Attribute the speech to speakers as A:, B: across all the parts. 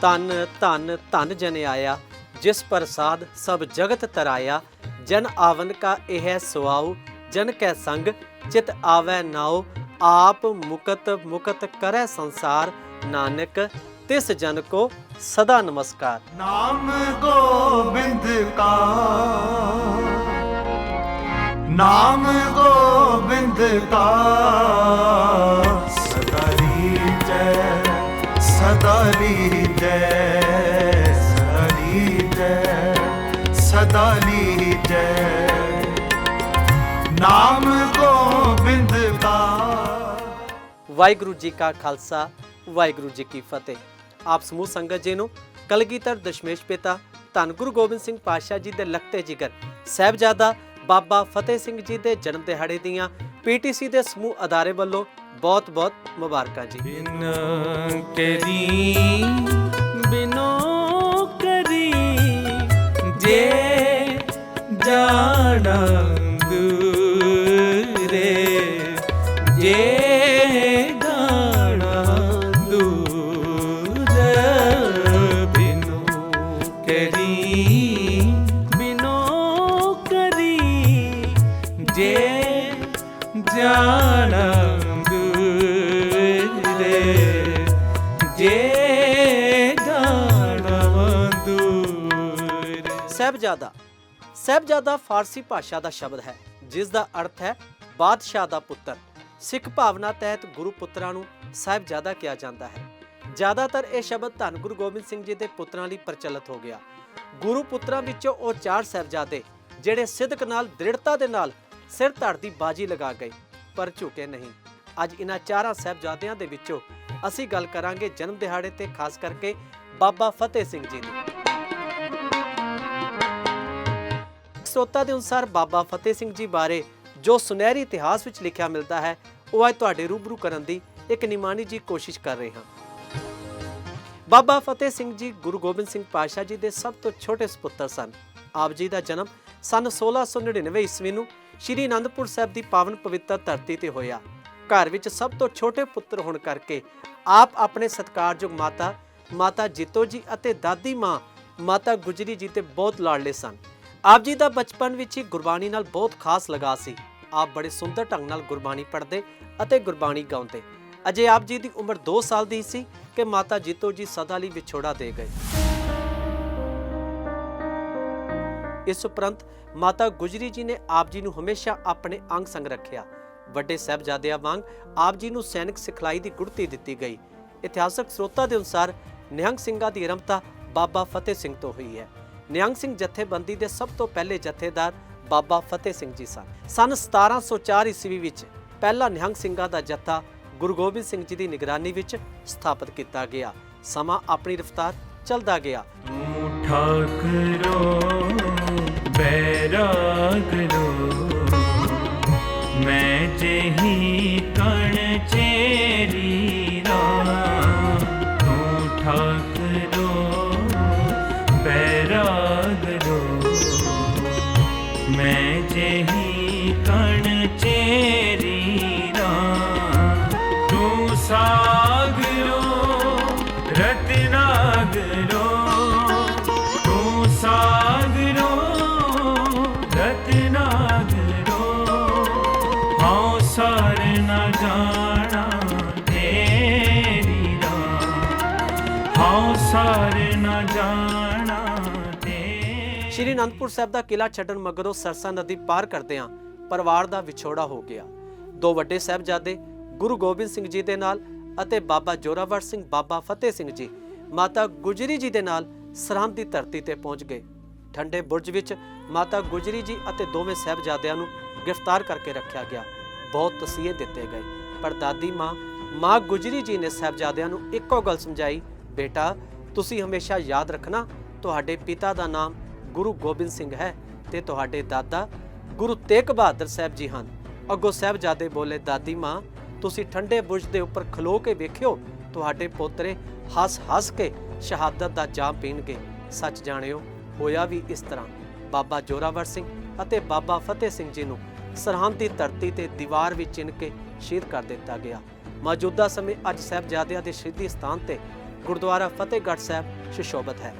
A: ਧਨ ਧਨ ਧਨ ਜਨ ਆਇਆ, ਜਿਸ ਪ੍ਰਸਾਦ ਸਭ ਜਗਤ ਤਰਾਇਆ, ਜਨ ਆਵਨ ਕਾ ਇਹ ਸੁਆਉ, ਜਨ ਕੈ ਸੰਗ, ਚਿਤ ਆਵੈ ਨਾਉ, ਆਪ ਮੁਕਤ ਮੁਕਤ ਕਰੈ ਸੰਸਾਰ, ਨਾਨਕ, ਤਿਸ ਜਨ ਕੋ ਸਦਾ ਨਮਸਕਾਰ।
B: ਨਾਮ ਗੋਬਿੰਦ ਕਾ। ਨਾਮ ਗੋਬਿੰਦ ਕਾ। ਸਦਾ ਲੀਜੈ ਸਦਾ ਲੀਜੈ। ਨਾਮ ਗੋਬਿੰਦ ਕਾ
A: ਵਾਹਿਗੁਰੂ ਜੀ ਕਾ ਖਾਲਸਾ ਵਾਹਿਗੁਰੂ ਜੀ ਕੀ ਫਤਿਹ। ਆਪ ਸਮੂਹ ਸੰਗਤ ਜੀ ਨੂੰ ਕਲਗੀਧਰ ਦਸ਼ਮੇਸ਼ ਪਿਤਾ ਧੰਨ ਗੁਰੂ ਗੋਬਿੰਦ ਸਿੰਘ ਪਾਤਸ਼ਾਹ ਜੀ ਦੇ ਲਖਤੇ ਜਿਗਰ ਸਹਿਬਜ਼ਾਦਾ ਬਾਬਾ ਫਤਿਹ ਸਿੰਘ ਜੀ ਦੇ ਜਨਮ ਦਿਹਾੜੇ ਦੀਆਂ ਪੀਟੀਸੀ ਦੇ ਸਮੂਹ ਅਦਾਰੇ ਵੱਲੋਂ ਬਹੁਤ-ਬਹੁਤ ਮੁਬਾਰਕਾਂ ਜੀ।
B: ਬਿਨ ਕਰੀ
A: ਬਿਨੋ ਕਰੀ
B: ਜੇ ਜਾਣਾ ਜੇ ਜਾਣਾ ਦੂਰ ਬਿਨੂ ਕਰੀ,
A: ਬਿਨੋ ਕਰੀ,
B: ਜੇ ਜਾਣਾ ਦੂਰੇ ਜੇ ਜਾਣਾ
A: ਸਹਿਬਜ਼ਾਦਾ ਸਹਿਬਜ਼ਾਦਾ ਫਾਰਸੀ ਭਾਸ਼ਾ ਦਾ ਸ਼ਬਦ ਹੈ ਜਿਸ ਦਾ ਅਰਥ ਹੈ ਬਾਦਸ਼ਾਹ ਦਾ ਪੁੱਤਰ। ਸਿੱਖ ਭਾਵਨਾ ਤਹਿਤ ਗੁਰੂ ਪੁੱਤਰਾਂ ਨੂੰ ਸਹਿਬਜ਼ਾਦਾ ਕਿਹਾ ਜਾਂਦਾ ਹੈ। ਜ਼ਿਆਦਾਤਰ ਇਹ ਸ਼ਬਦ ਧੰਨ ਗੁਰੂ ਗੋਬਿੰਦ ਸਿੰਘ ਜੀ ਦੇ ਪੁੱਤਰਾਂ ਲਈ ਪ੍ਰਚਲਿਤ ਹੋ ਗਿਆ। ਗੁਰੂ ਪੁੱਤਰਾਂ ਵਿੱਚੋਂ ਉਹ ਚਾਰ ਸਹਿਬਜ਼ਾਦੇ, ਜਿਹੜੇ ਸਿੱਧਕ ਨਾਲ, ਦ੍ਰਿੜਤਾ ਦੇ ਨਾਲ ਸਿਰ ਧੜ ਦੀ ਬਾਜੀ ਲਗਾ ਗਏ, ਪਰ ਝੁਕੇ ਨਹੀਂ। ਅੱਜ ਇਹਨਾਂ ਚਾਰਾਂ ਸਾਹਿਬਜ਼ਾਦਿਆਂ ਦੇ ਵਿੱਚੋਂ ਅਸੀਂ ਗੱਲ ਕਰਾਂਗੇ ਜਨਮ ਦਿਹਾੜੇ ਤੇ, ਖਾਸ ਕਰਕੇ ਬਾਬਾ ਫਤਿਹ ਸਿੰਘ ਜੀ ਦੀ। ਸਰੋਤਾ ਦੇ ਅਨੁਸਾਰ ਬਾਬਾ ਫਤਿਹ ਸਿੰਘ ਜੀ ਬਾਰੇ ਜੋ ਸੁਨਹਿਰੀ ਇਤਿਹਾਸ ਵਿੱਚ ਲਿਖਿਆ ਮਿਲਦਾ ਹੈ, ਉਹ ਅੱਜ ਤੁਹਾਡੇ ਰੂਬਰੂ ਕਰਨ ਦੀ ਇੱਕ ਨਿਮਾਣੀ ਜੀ ਕੋਸ਼ਿਸ਼ ਕਰ ਰਹੇ ਹਾਂ। ਬਾਬਾ ਫਤਿਹ ਸਿੰਘ ਜੀ, ਗੁਰੂ ਗੋਬਿੰਦ ਸਿੰਘ ਪਾਤਸ਼ਾਹ ਜੀ ਦੇ ਸਭ ਤੋਂ ਛੋਟੇ ਸੁਪੁੱਤਰ ਸਨ। ਆਪ ਜੀ ਦਾ ਜਨਮ ਸਨ 1699 ਈਸਵੀ ਨੂੰ ਸ਼੍ਰੀ ਅਨੰਦਪੁਰ ਸਾਹਿਬ ਦੀ ਪਾਵਨ ਪਵਿੱਤਰ ਧਰਤੀ ਤੇ ਹੋਇਆ। ਘਰ ਵਿੱਚ ਸਭ ਤੋਂ ਛੋਟੇ ਪੁੱਤਰ ਹੋਣ ਕਰਕੇ ਆਪ ਆਪਣੇ ਸਤਿਕਾਰਯੋਗ ਮਾਤਾ ਮਾਤਾ ਜੀਤੋ ਜੀ ਅਤੇ ਦਾਦੀ ਮਾਂ, ਮਾਤਾ ਗੁਜਰੀ ਜੀ ਤੇ ਬਹੁਤ ਲਾਡਲੇ ਸਨ। ਆਪ ਜੀ ਦਾ ਬਚਪਨ ਵਿੱਚ ਹੀ ਗੁਰਬਾਣੀ ਨਾਲ ਬਹੁਤ ਖਾਸ ਲਗਾ ਸੀ। ਆਪ ਬੜੇ ਸੁੰਦਰ ਢੰਗ ਨਾਲ ਗੁਰਬਾਣੀ ਪੜ੍ਹਦੇ ਅਤੇ ਗੁਰਬਾਣੀ ਗਾਉਂਦੇ। ਅਜੇ ਆਪ ਜੀ ਦੀ ਉਮਰ 2 ਸਾਲ ਦੀ ਸੀ ਕਿ ਮਾਤਾ ਜੀਤੋ ਜੀ ਸਦਾ ਲਈ ਵਿਛੋੜਾ ਦੇ ਗਏ। ਇਸ ਉਪਰੰਤ ਮਾਤਾ ਗੁਜਰੀ ਜੀ ਨੇ ਆਪ ਜੀ ਨੂੰ ਹਮੇਸ਼ਾ ਆਪਣੇ ਅੰਗ ਸੰਗ ਰੱਖਿਆ। ਵੱਡੇ ਸਾਹਿਬਜ਼ਾਦਿਆਂ ਵਾਂਗ ਆਪ ਜੀ ਨੂੰ ਸੈਨਿਕ ਸਿਖਲਾਈ ਦੀ ਗੁੜਤੀ ਦਿੱਤੀ ਗਈ। ਇਤਿਹਾਸਕ ਸਰੋਤਾਂ ਦੇ ਅਨੁਸਾਰ ਨਿਹੰਗ ਸਿੰਘਾਂ ਦੀ ਆਰੰਭਤਾ ਬਾਬਾ ਫਤਿਹ ਸਿੰਘ ਤੋਂ ਹੋਈ ਹੈ। ਨਿਹੰਗ ਸਿੰਘ ਜਥੇਬੰਦੀ ਦੇ ਸਭ ਤੋਂ ਪਹਿਲੇ ਜਥੇਦਾਰ ਬਾਬਾ ਫਤਿਹ ਸਿੰਘ ਜੀ ਸਨ। ਸਨ 1704 ਈਸਵੀ ਵਿੱਚ ਪਹਿਲਾ ਨਿਹੰਗ ਸਿੰਘਾਂ ਦਾ ਜਥਾ ਗੁਰੂ ਗੋਬਿੰਦ ਸਿੰਘ ਜੀ ਦੀ ਨਿਗਰਾਨੀ ਵਿੱਚ ਸਥਾਪਿਤ ਕੀਤਾ ਗਿਆ। ਸਮਾਂ ਆਪਣੀ ਰਫ਼ਤਾਰ ਚੱਲਦਾ ਗਿਆ।
B: ਮੁਠਾ ਕਰੋ ਬੈਰਾਗ ਹਉ ਸਰ ਜਾਣਾ ਤੇਰੀ ਰਾ ਹਉ ਸਰ ਨ ਜਾਣਾ ਤੇਰੀ
A: ਸ਼੍ਰੀ ਅਨੰਦਪੁਰ ਸਾਹਿਬ ਦਾ ਕਿਲਾ ਛੱਡਣ ਮਗਰੋਂ ਸਰਸਾ ਨਦੀ ਪਾਰ ਕਰਦਿਆਂ ਪਰਿਵਾਰ ਦਾ ਵਿਛੋੜਾ ਹੋ ਗਿਆ। ਦੋ ਵੱਡੇ ਸਾਹਿਬਜ਼ਾਦੇ, ਗੁਰੂ ਗੋਬਿੰਦ ਸਿੰਘ ਜੀ ਦੇ ਨਾਲ ਅਤੇ ਬਾਬਾ ਜੋਰਾਵਰ ਸਿੰਘ, ਬਾਬਾ ਫਤਿਹ ਸਿੰਘ ਜੀ, ਮਾਤਾ ਗੁਜਰੀ ਜੀ ਦੇ ਨਾਲ ਸਰਹੰਦ ਦੀ ਧਰਤੀ ਤੇ ਪਹੁੰਚ ਗਏ। ਠੰਡੇ ਬੁਰਜ ਵਿੱਚ ਮਾਤਾ ਗੁਜਰੀ ਜੀ ਅਤੇ ਦੋਵੇਂ ਸਾਹਿਬਜ਼ਾਦਿਆਂ ਨੂੰ ਗ੍ਰਿਫਤਾਰ ਕਰਕੇ ਰੱਖਿਆ ਗਿਆ। ਬਹੁਤ ਤਸੀਹੇ ਦਿੱਤੇ ਗਏ। ਪਰ ਦਾਦੀ ਮਾਂ ਮਾਂ ਗੁਜਰੀ ਜੀ ਨੇ ਸਾਹਿਬਜ਼ਾਦਿਆਂ ਨੂੰ ਇੱਕੋ ਗੱਲ ਸਮਝਾਈ, ਬੇਟਾ, ਤੁਸੀਂ ਹਮੇਸ਼ਾ ਯਾਦ ਰੱਖਣਾ, ਤੁਹਾਡੇ ਪਿਤਾ ਦਾ ਨਾਮ ਗੁਰੂ ਗੋਬਿੰਦ ਸਿੰਘ ਹੈ ਤੇ ਤੁਹਾਡੇ ਦਾਦਾ ਗੁਰੂ ਤੇਗ ਬਹਾਦਰ ਸਾਹਿਬ ਜੀ ਹਨ। ਅੱਗੋਂ ਸਾਹਿਬਜ਼ਾਦੇ ਬੋਲੇ, ਦਾਦੀ ਮਾਂ, ਤੁਸੀਂ ਠੰਡੇ ਬੁਰਜ ਦੇ ਉੱਪਰ ਖਲੋ ਕੇ ਵੇਖਿਓ, ਤੁਹਾਡੇ ਪੋਤਰੇ ਹੱਸ-ਹੱਸ ਕੇ ਸ਼ਹਾਦਤ ਦਾ ਚਾਹ ਪੀਣਗੇ। ਸੱਚ ਜਾਣਿਓ, ਹੋਇਆ ਵੀ ਇਸ ਤਰ੍ਹਾਂ। ਬਾਬਾ ਜੋਰਾਵਰ ਸਿੰਘ ਅਤੇ ਬਾਬਾ ਫਤਿਹ ਸਿੰਘ ਜੀ ਨੂੰ ਸਰਹੰਦ ਦੀ ਧਰਤੀ ਤੇ ਦੀਵਾਰ ਵਿੱਚ ਚਿਣ ਕੇ ਸ਼ਹੀਦ ਕਰ ਦਿੱਤਾ ਗਿਆ। ਮੌਜੂਦਾ ਸਮੇਂ ਅੱਜ ਸਹਿਬਜ਼ਾਦਿਆਂ ਦੇ ਸ਼ਹੀਦੀ ਸਥਾਨ ਤੇ ਗੁਰਦੁਆਰਾ ਫਤਿਹਗੜ੍ਹ ਸਾਹਿਬ ਸ਼ਿਸ਼ੋਭਤ ਹੈ।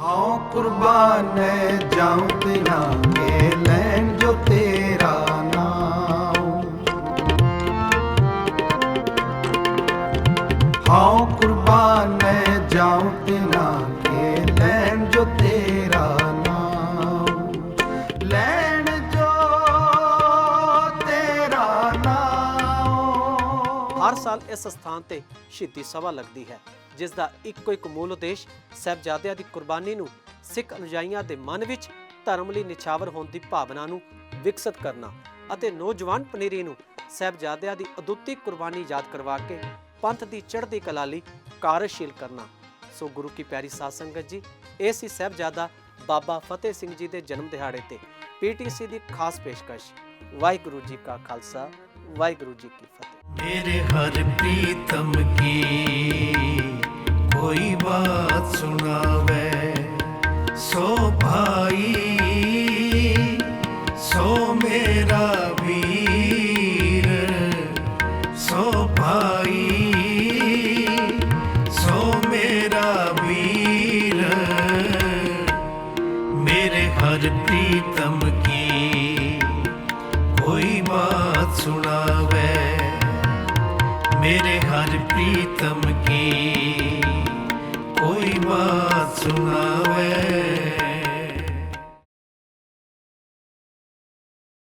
C: ਆਓ ਕੁਰਬਾਨੇ ਜਾਉ ਤੇਰਾ ਕੇ ਲੈਣ ਜੋ ਤੇਰਾ ਨਾਮ। ਆਓ ਕੁਰਬਾਨੇ
A: ਹਰ ਸਾਲ ਇਸ ਸਥਾਨ ਤੇ ਸ਼ਹੀਦੀ ਸਭਾ ਲੱਗਦੀ ਹੈ, ਜਿਸ ਦਾ ਇੱਕੋ ਇੱਕ ਮੂਲ ਉਦੇਸ਼ ਸਹਿਬਜ਼ਾਦਿਆਂ ਦੀ ਕੁਰਬਾਨੀ ਨੂੰ ਸਿੱਖ ਅਨੁਯਾਈਆਂ ਦੇ ਮਨ ਵਿੱਚ ਧਰਮ ਲਈ ਨਿਛਾਵਰ ਹੋਣ ਦੀ ਭਾਵਨਾ ਨੂੰ ਵਿਕਸਿਤ ਕਰਨਾ ਅਤੇ ਨੌਜਵਾਨ ਪਨੀਰੀ ਨੂੰ ਸਹਿਬਜ਼ਾਦਿਆਂ ਦੀ ਅਦੁੱਤੀ ਕੁਰਬਾਨੀ ਯਾਦ ਕਰਵਾ ਕੇ ਪੰਥ ਦੀ ਚੜ੍ਹਦੀ ਕਲਾ ਲਈ ਕਾਰਜਸ਼ੀਲ ਕਰਨਾ। ਸੋ ਗੁਰੂ ਕੀ ਪਿਆਰੀ ਸਾਧ ਸੰਗਤ ਜੀ, ਇਹ ਸੀ ਸਹਿਬਜ਼ਾਦਾ ਬਾਬਾ ਫਤਿਹ ਸਿੰਘ ਜੀ ਦੇ ਜਨਮ ਦਿਹਾੜੇ ਤੇ ਪੀਟੀਸੀ ਦੀ ਖਾਸ ਪੇਸ਼ਕਸ਼। ਵਾਹਿਗੁਰੂ ਜੀ ਕਾ ਖਾਲਸਾ, ਵਾਹਿਗੁਰੂ ਜੀ ਕੀ ਫਤਿਹ।
C: ਤੇਰੇ ਹਰ ਪ੍ਰੀਤਮ ਕੀ ਕੋਈ ਬਾਤ ਸੁਣਾਵੇ? मेरे हर प्रीतम की कोई बात सुनावे